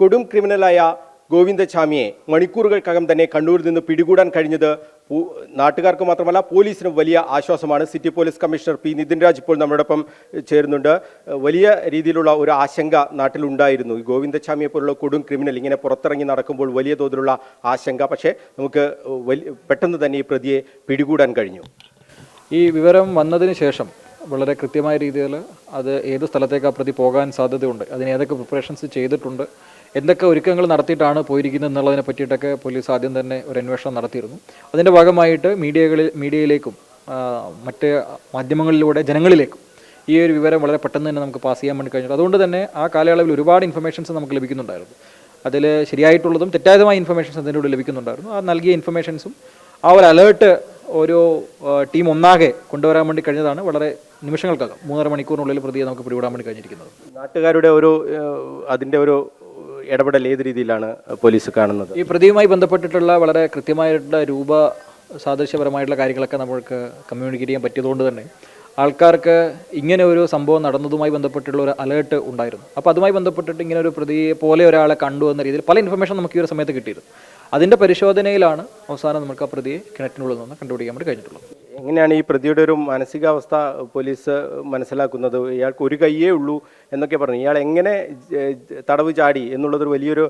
കൊടും ക്രിമിനലായ ഗോവിന്ദസ്വാമിയെ മണിക്കൂറുകൾക്കകം തന്നെ കണ്ണൂരിൽ നിന്ന് പിടികൂടാൻ കഴിഞ്ഞത് നാട്ടുകാർക്ക് മാത്രമല്ല പോലീസിനും വലിയ ആശ്വാസമാണ്. City police commissioner P Nitin Raj ഇപ്പോൾ നമ്മളോടൊപ്പം ചേരുന്നുണ്ട്. വലിയ രീതിയിലുള്ള ഒരു ആശങ്ക നാട്ടിലുണ്ടായിരുന്നു. ഈ ഗോവിന്ദസ്വാമിയെ പോലുള്ള കൊടും ക്രിമിനൽ ഇങ്ങനെ പുറത്തിറങ്ങി നടക്കുമ്പോൾ വലിയ തോതിലുള്ള ആശങ്ക. പക്ഷേ നമുക്ക് പെട്ടെന്ന് തന്നെ ഈ പ്രതിയെ പിടികൂടാൻ കഴിഞ്ഞു. ഈ വിവരം വന്നതിന് ശേഷം വളരെ കൃത്യമായ രീതിയിൽ അത് ഏത് സ്ഥലത്തേക്ക് ആ പ്രതി പോകാൻ സാധ്യതയുണ്ട് അതിന് ഏതൊക്കെ പ്രിപ്പറേഷൻസ് ചെയ്തിട്ടുണ്ട് എന്തൊക്കെ ഒരുക്കങ്ങൾ നടത്തിയിട്ടാണ് പോയിരിക്കുന്നത് എന്നുള്ളതിനെ പറ്റിയിട്ടൊക്കെ പോലീസ് ആദ്യം തന്നെ ഒരു അന്വേഷണം നടത്തിയിരുന്നു. അതിന്റെ ഭാഗമായിട്ട് മീഡിയകളിൽ മീഡിയയിലേക്കും മറ്റ് മാധ്യമങ്ങളിലൂടെ ജനങ്ങളിലേക്കും ഈ ഒരു വിവരം വളരെ പെട്ടെന്ന് തന്നെ നമുക്ക് പാസ് ചെയ്യാൻ വേണ്ടി കഴിഞ്ഞു അതുകൊണ്ട് തന്നെ ആ കാലയളവിൽ ഒരുപാട് ഇൻഫർമേഷൻസ് നമുക്ക് ലഭിക്കുന്നുണ്ടായിരുന്നു. അതിൽ ശരിയായിട്ടുള്ളതും തെറ്റായതുമായ ഇൻഫർമേഷൻസ് അതിന്റെ കൂടെ ലഭിക്കുന്നുണ്ടായിരുന്നു. ആ നൽകിയ ഇൻഫർമേഷൻസും ആ ഒരു അലേർട്ട് ഒരു ടീം ഒന്നാകെ കൊണ്ടുവരാൻ വേണ്ടി കഴിഞ്ഞതാണ് വളരെ നിമിഷങ്ങൾക്കകം. മൂന്നര മണിക്കൂറിനുള്ളിൽ പ്രതിയെ നമുക്ക് പിടികൂടാൻ വേണ്ടി കഴിഞ്ഞിരിക്കുന്നത്. നാട്ടുകാരുടെ ഒരു അതിന്റെ ഒരു ഇടപെടൽ ഏത് രീതിയിലാണ് പോലീസ് കാണുന്നത്? ഈ പ്രതിയുമായി ബന്ധപ്പെട്ടിട്ടുള്ള വളരെ കൃത്യമായിട്ടുള്ള രൂപ സാദൃശ്യപരമായിട്ടുള്ള കാര്യങ്ങളൊക്കെ നമ്മൾക്ക് കമ്മ്യൂണിക്കേറ്റ് ചെയ്യാൻ പറ്റിയതുകൊണ്ട് തന്നെ ആൾക്കാർക്ക് ഇങ്ങനെ ഒരു സംഭവം നടന്നതുമായി ബന്ധപ്പെട്ടുള്ള ഒരു അലേർട്ട് ഉണ്ടായിരുന്നു. അപ്പോൾ അതുമായി ബന്ധപ്പെട്ടിട്ട് ഇങ്ങനെ ഒരു പ്രതിയെ പോലെ ഒരാളെ കണ്ടു എന്ന രീതിയിൽ പല ഇൻഫർമേഷൻ നമുക്ക് ഈ ഒരു സമയത്ത് കിട്ടിയിരുന്നു. അതിന്റെ പരിശോധനയിലാണ് അവസാനം നമുക്ക് ആ പ്രതിയെ കിണറ്റിനുള്ളിൽ നിന്ന് കണ്ടുപിടിക്കാൻ വേണ്ടി കഴിഞ്ഞിട്ടുള്ളത്. എങ്ങനെയാണ് ഈ പ്രതിയുടെ ഒരു മാനസികാവസ്ഥ പോലീസ് മനസ്സിലാക്കുന്നത്? ഇയാൾക്ക് ഒരു കയ്യേ ഉള്ളൂ എന്നൊക്കെ പറഞ്ഞു. ഇയാൾ എങ്ങനെ തടവ് ചാടി എന്നുള്ളതൊരു വലിയൊരു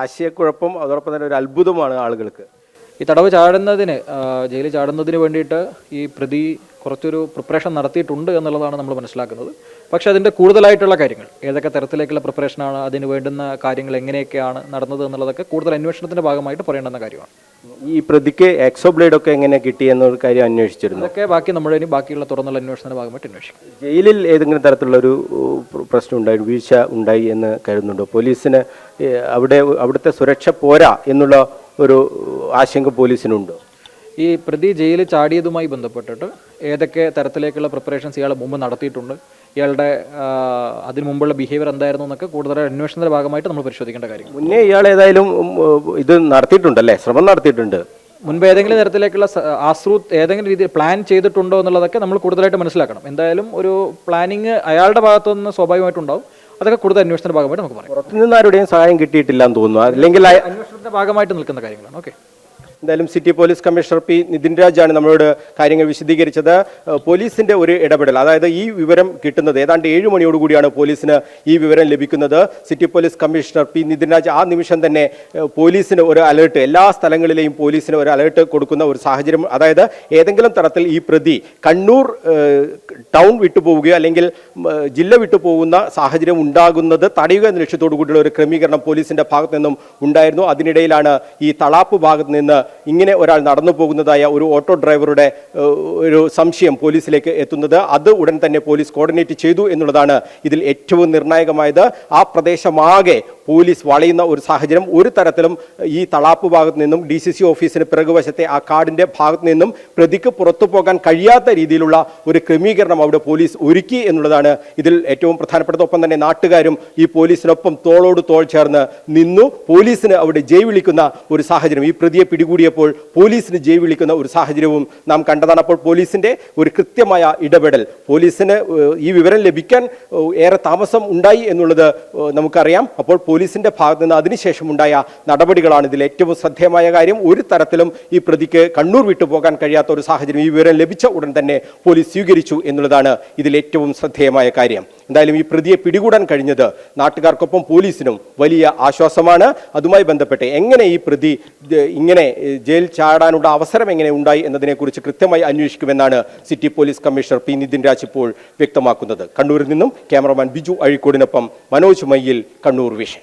ആശയക്കുഴപ്പം അതോടൊപ്പം തന്നെ ഒരു അത്ഭുതമാണ് ആളുകൾക്ക്. ഈ തടവ് ചാടുന്നതിന് ജയിലിൽ ചാടുന്നതിന് വേണ്ടിയിട്ട് ഈ പ്രതി കുറച്ചൊരു പ്രിപ്പറേഷൻ നടത്തിയിട്ടുണ്ട് എന്നുള്ളതാണ് നമ്മൾ മനസ്സിലാക്കുന്നത്. പക്ഷേ അതിന്റെ കൂടുതലായിട്ടുള്ള കാര്യങ്ങൾ ഏതൊക്കെ തരത്തിലേക്കുള്ള പ്രിപ്പറേഷനാണ് അതിന് വേണ്ടുന്ന കാര്യങ്ങൾ എങ്ങനെയൊക്കെയാണ് നടന്നത് എന്നുള്ളതൊക്കെ കൂടുതൽ അന്വേഷണത്തിന്റെ ഭാഗമായിട്ട് പറയേണ്ടുന്ന കാര്യമാണ്. ഈ പ്രതിക്ക് എക്സോ ബ്ലേഡ് ഒക്കെ എങ്ങനെ കിട്ടി എന്നൊരു കാര്യം അന്വേഷിച്ചിരുന്നു? അതൊക്കെ ബാക്കി നമ്മൾ ഇനി ബാക്കിയുള്ള തുറന്നുള്ള അന്വേഷണത്തിന്റെ ഭാഗമായിട്ട് അന്വേഷിക്കും. ജയിലിൽ ഏതെങ്കിലും തരത്തിലുള്ള ഒരു പ്രശ്നം ഉണ്ടായി വീഴ്ച ഉണ്ടായി എന്ന് കരുതുന്നുണ്ടോ? പോലീസിന് അവിടെ അവിടുത്തെ സുരക്ഷ പോരാ എന്നുള്ള ഒരു ആശങ്ക പോലീസിനുണ്ട്? ഈ പ്രതി ജയിലിൽ ചാടിയതുമായി ബന്ധപ്പെട്ടിട്ട് ഏതൊക്കെ തരത്തിലേക്കുള്ള പ്രിപ്പറേഷൻസ് ഇയാൾ മുമ്പ് നടത്തിയിട്ടുണ്ട് ഇയാളുടെ അതിനു മുമ്പുള്ള ബിഹേവിയർ എന്തായിരുന്നു എന്നൊക്കെ കൂടുതൽ അന്വേഷണത്തിന്റെ ഭാഗമായിട്ട് നമ്മൾ പരിശോധിക്കേണ്ട കാര്യം മുന്നേ ഇയാൾ ഏതായാലും ഇത് നടത്തിയിട്ടുണ്ടല്ലേ? ശ്രമം നടത്തിയിട്ടുണ്ട്. മുൻപ് ഏതെങ്കിലും തരത്തിലേക്കുള്ള ആശ്രൂത് ഏതെങ്കിലും രീതിയിൽ പ്ലാൻ ചെയ്തിട്ടുണ്ടോ എന്നുള്ളതൊക്കെ നമ്മൾ കൂടുതലായിട്ട് മനസ്സിലാക്കണം. എന്തായാലും ഒരു പ്ലാനിങ് അയാളുടെ ഭാഗത്തു നിന്ന് സ്വാഭാവികമായിട്ടുണ്ടാവും. അതൊക്കെ കൂടുതൽ അന്വേഷണത്തിന്റെ ഭാഗമായിട്ട് നമുക്ക് പറയാം. പുറത്തുനിന്ന് ആരുടെയും സഹായം കിട്ടിയിട്ടില്ല എന്ന് തോന്നുന്നു. അല്ലെങ്കിൽ അന്വേഷണത്തിന്റെ ഭാഗമായിട്ട് നിൽക്കുന്ന കാര്യങ്ങളാണ്. ഓക്കെ. എന്തായാലും city police commissioner P Nitin രാജാണ് നമ്മളോട് കാര്യങ്ങൾ വിശദീകരിച്ചത്. പോലീസിന്റെ ഒരു ഇടപെടൽ അതായത് ഈ വിവരം കിട്ടുന്നത് ഏതാണ്ട് ഏഴ് മണിയോടുകൂടിയാണ് പോലീസിന് ഈ വിവരം ലഭിക്കുന്നത്. City police commissioner P Nitin Raj ആ നിമിഷം തന്നെ പോലീസിന് ഒരു അലേർട്ട് എല്ലാ സ്ഥലങ്ങളിലെയും പോലീസിന് ഒരു അലേർട്ട് കൊടുക്കുന്ന ഒരു സാഹചര്യം അതായത് ഏതെങ്കിലും തരത്തിൽ ഈ പ്രതി കണ്ണൂർ ടൗൺ വിട്ടുപോവുകയോ അല്ലെങ്കിൽ ജില്ല വിട്ടുപോകുന്ന സാഹചര്യം ഉണ്ടാകുന്നത് തടയുക എന്ന ലക്ഷ്യത്തോടു കൂടിയുള്ള ഒരു ക്രമീകരണം പോലീസിന്റെ ഭാഗത്തു നിന്നും ഉണ്ടായിരുന്നു. അതിനിടയിലാണ് ഈ തളാപ്പ് ഭാഗത്ത് നിന്ന് ഇങ്ങനെ ഒരാൾ നടന്നു പോകുന്നതായ ഒരു ഓട്ടോ ഡ്രൈവറുടെ ഒരു സംശയം പോലീസിലേക്ക് എത്തുന്നത്. അത് ഉടൻ തന്നെ പോലീസ് കോർഡിനേറ്റ് ചെയ്തു എന്നുള്ളതാണ് ഇതിൽ ഏറ്റവും നിർണായകമായത്. ആ പ്രദേശമാകെ പോലീസ് വളയുന്ന ഒരു സാഹചര്യം ഒരു തരത്തിലും ഈ തളാപ്പ് ഭാഗത്ത് നിന്നും ഡി സി സി ഓഫീസിന് പിറകുവശത്തെ ആ കാടിന്റെ ഭാഗത്ത് നിന്നും പ്രതിക്ക് പുറത്തു പോകാൻ കഴിയാത്ത രീതിയിലുള്ള ഒരു ക്രമീകരണം അവിടെ പോലീസ് ഒരുക്കി എന്നുള്ളതാണ് ഇതിൽ ഏറ്റവും പ്രധാനപ്പെട്ടത്. ഒപ്പം തന്നെ നാട്ടുകാരും ഈ പോലീസിനൊപ്പം തോളോട് തോൾ ചേർന്ന് നിന്നു. പോലീസിന് അവിടെ ജയ് വിളിക്കുന്ന ഒരു സാഹചര്യം ഈ പ്രതിയെ പിടികൂടിയപ്പോൾ പോലീസിന് ജയ് വിളിക്കുന്ന ഒരു സാഹചര്യവും നാം കണ്ടതാണ്. അപ്പോൾ പോലീസിന്റെ ഒരു കൃത്യമായ ഇടപെടൽ പോലീസിന് ഈ വിവരം ലഭിക്കാൻ ഏറെ താമസം ഉണ്ടായി എന്നുള്ളത് നമുക്കറിയാം. അപ്പോൾ പോലീസിന്റെ ഭാഗത്ത് നിന്ന് അതിനുശേഷം ഉണ്ടായ നടപടികളാണ് ഇതിൽ ഏറ്റവും ശ്രദ്ധേയമായ കാര്യം. ഒരു തരത്തിലും ഈ പ്രതിക്ക് കണ്ണൂർ വിട്ടുപോകാൻ കഴിയാത്ത ഒരു സാഹചര്യം ഈ വിവരം ലഭിച്ച ഉടൻ തന്നെ പോലീസ് സ്വീകരിച്ചു എന്നുള്ളതാണ് ഇതിൽ ഏറ്റവും ശ്രദ്ധേയമായ കാര്യം. എന്തായാലും ഈ പ്രതിയെ പിടികൂടാൻ കഴിഞ്ഞത് നാട്ടുകാർക്കൊപ്പം പോലീസിനും വലിയ ആശ്വാസമാണ്. അതുമായി ബന്ധപ്പെട്ട് എങ്ങനെ ഈ പ്രതി ഇങ്ങനെ ജയിൽ ചാടാനുള്ള അവസരം എങ്ങനെ ഉണ്ടായി എന്നതിനെക്കുറിച്ച് കൃത്യമായി അന്വേഷിക്കുമെന്നാണ് city police commissioner P Nitin Raj ഇപ്പോൾ വ്യക്തമാക്കുന്നത്. കണ്ണൂരിൽ നിന്നും ക്യാമറമാൻ ബിജു അഴിക്കോടിനൊപ്പം മനോജ് മയ്യിൽ കണ്ണൂർ വിഷൻ.